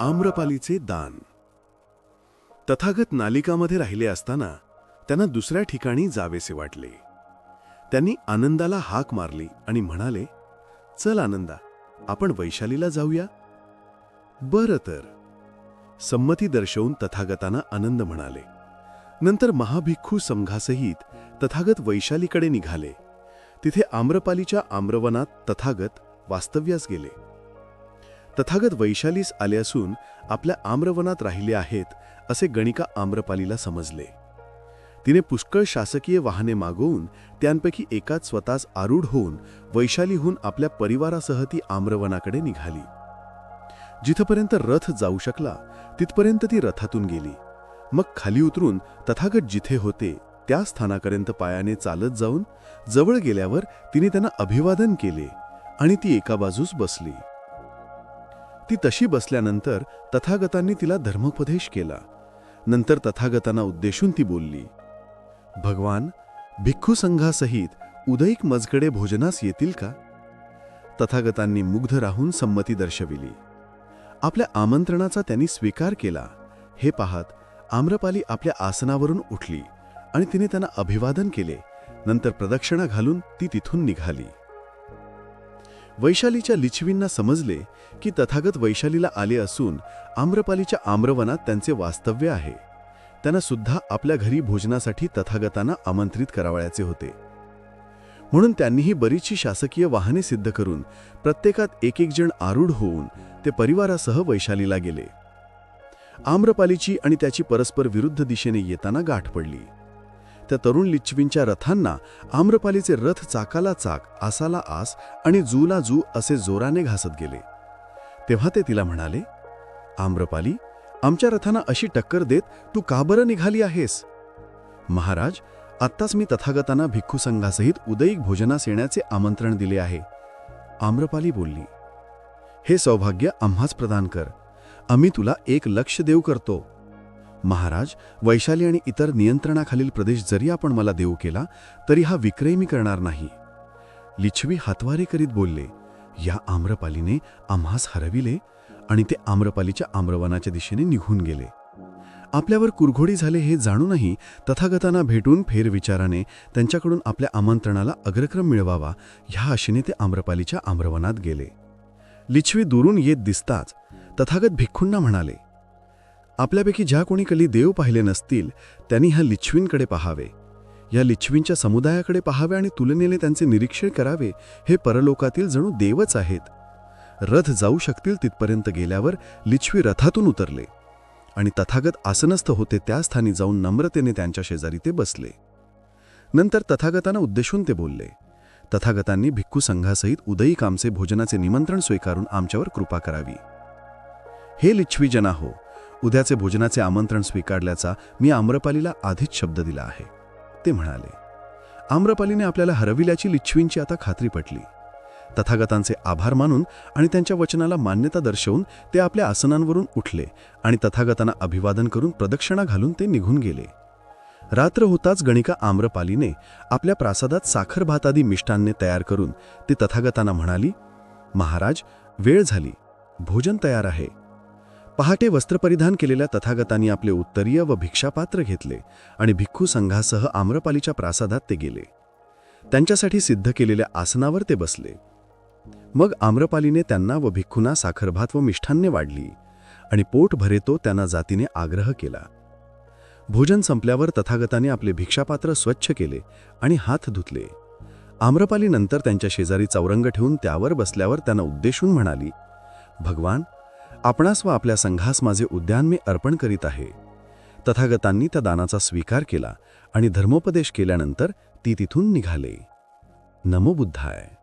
आम्रपालीचे दान. तथागत नालिकामध्ये राहिले असताना त्यांना दुसऱ्या ठिकाणी जावेसे वाटले. त्यांनी आनंदाला हाक मारली आणि म्हणाले चल आनंदा आपण वैशालीला जाऊया. बरं तर संमती दर्शवून तथागतांना आनंद म्हणाले. नंतर महाभिक्खू संघासहित तथागत वैशालीकडे निघाले. तिथे आम्रपालीच्या आम्रवनात तथागत वास्तव्यास गेले. तथागत वैशालीस आले असून आपल्या आम्रवनात राहिले आहेत असे गणिका आम्रपालीला समजले. तिने पुष्कळ शासकीय वाहने मागवून त्यांपैकी एकाच स्वतःच आरूढ होऊन वैशालीहून आपल्या परिवारासह ती आम्रवनाकडे निघाली. जिथपर्यंत रथ जाऊ शकला तिथपर्यंत ती रथातून गेली. मग खाली उतरून तथागत जिथे होते त्या स्थानापर्यंत पायाने चालत जाऊन जवळ गेल्यावर तिने त्यांना अभिवादन केले आणि ती एका बाजूस बसली. ती तशी बसल्यानंतर तथागतांनी तिला धर्मोपदेश केला. नंतर तथागतांना उद्देशून ती बोलली भगवान भिक्खू संघासहित उदयिक मजकडे भोजनास येतील का? तथागतांनी मुग्ध राहून संमती दर्शविली. आपल्या आमंत्रणाचा त्यांनी स्वीकार केला. हे पाहत आम्रपाली आपल्या आसनावरून उठली आणि तिने त्यांना अभिवादन केले. नंतर प्रदक्षिणा घालून ती तिथून निघाली. वैशालीच्या लिच्छवींना समजले की तथागत वैशालीला आले असून आम्रपालीच्या आम्रवनात त्यांचे वास्तव्य आहे. त्यांना सुद्धा आपल्या घरी भोजनासाठी तथागतांना आमंत्रित करावयाचे होते. म्हणून त्यांनीही बरीचशी शासकीय वाहने सिद्ध करून प्रत्येकात एक एक जण आरूढ होऊन ते परिवारासह वैशालीला गेले. आम्रपालीची आणि त्याची परस्पर विरुद्ध दिशेने येताना गाठ पडली. त्या तरुण लिच्छवींच्या रथांना आम्रपालीचे रथ चाकाला चाक आसाला आस आणि जूला जू असे जोराने घासत गेले. तेव्हा ते तिला म्हणाले आम्रपाली आमच्या रथांना अशी टक्कर देत तू का बरं निघाली आहेस? महाराज आत्ताच मी तथागतांना भिक्खू संघासहित उदयिक भोजनास येण्याचे आमंत्रण दिले आहे. आम्रपाली बोलली हे सौभाग्य आम्हाच प्रदान कर. आम्ही तुला एक लक्ष देऊ करतो. महाराज वैशाली आणि इतर नियंत्रणाखालील प्रदेश जरी आपण मला देऊ केला तरी हा विक्रय मी करणार नाही. लिच्छवी हातवारे करीत बोलले या आम्रपालीने आम्हास हरविले आणि ते आम्रपालीच्या आम्रवनाच्या दिशेने निघून गेले. आपल्यावर कुरघोडी झाले हे जाणूनही तथागतांना भेटून फेरविचाराने त्यांच्याकडून आपल्या आमंत्रणाला अग्रक्रम मिळवावा ह्या आशेने ते आम्रपालीच्या आम्रवनात गेले. लिच्छवी दुरून येत दिसताच तथागत भिक्खूंना म्हणाले आपल्यापैकी ज्या कोणी कली देव पाहिले नसतील त्यांनी ह्या लिच्छवींकडे पाहावे. या लिच्छवींच्या समुदायाकडे पाहावे आणि तुलनेने त्यांचे निरीक्षण करावे हे परलोकातील जणू देवच आहेत. रथ जाऊ शकतील तिथपर्यंत गेल्यावर लिच्छवी रथातून उतरले आणि तथागत आसनस्थ होते त्या स्थानी जाऊन नम्रतेने त्यांच्या शेजारी ते बसले. नंतर तथागतांना उद्देशून ते बोलले तथागतांनी भिक्खू संघासहित उदयी कामचे भोजनाचे निमंत्रण स्वीकारून आमच्यावर कृपा करावी. हे लिच्छवीजना हो उद्याचे भोजनाचे आमंत्रण स्वीकारल्याचा मी आम्रपालीला आधीच शब्द दिला आहे. ते म्हणाले आम्रपालीने आपल्याला हरविल्याची लिच्छवींची आता खात्री पटली. तथागतांचे आभार मानून आणि त्यांच्या वचनाला मान्यता दर्शवून ते आपल्या आसनांवरून उठले आणि तथागतांना अभिवादन करून प्रदक्षिणा घालून ते निघून गेले. रात्र होताच गणिका आम्रपालीने आपल्या प्रासादात साखर भातादी मिष्टान्ने तयार करून ती तथागतांना म्हणाली महाराज वेळ झाली. भोजन तयार आहे. पहाटे वस्त्रपरिधान केलेल्या तथागतांनी आपले उत्तरीय व भिक्षापात्र घेतले आणि भिक्खू संघासह आम्रपालीच्या प्रासादात ते गेले. त्यांच्यासाठी सिद्ध केलेल्या आसनावर ते बसले. मग आम्रपालीने त्यांना व भिक्खूंना साखरभात व मिष्ठान्ने वाढली आणि पोट भरेतो त्यांना जातीने आग्रह केला. भोजन संपल्यावर तथागताने आपले भिक्षापात्र स्वच्छ केले आणि हात धुतले. आम्रपाली नंतर त्यांच्या शेजारी चौरंग ठेवून त्यावर बसल्यावर त्यांना उद्देशून म्हणाली भगवान आपणास व आपल्या संघास माझे उद्यान मी अर्पण करीत आहे. तथागतांनी त्या दानाचा स्वीकार केला आणि धर्मोपदेश केल्यानंतर ती तिथून निघाले. नमोबुद्धाय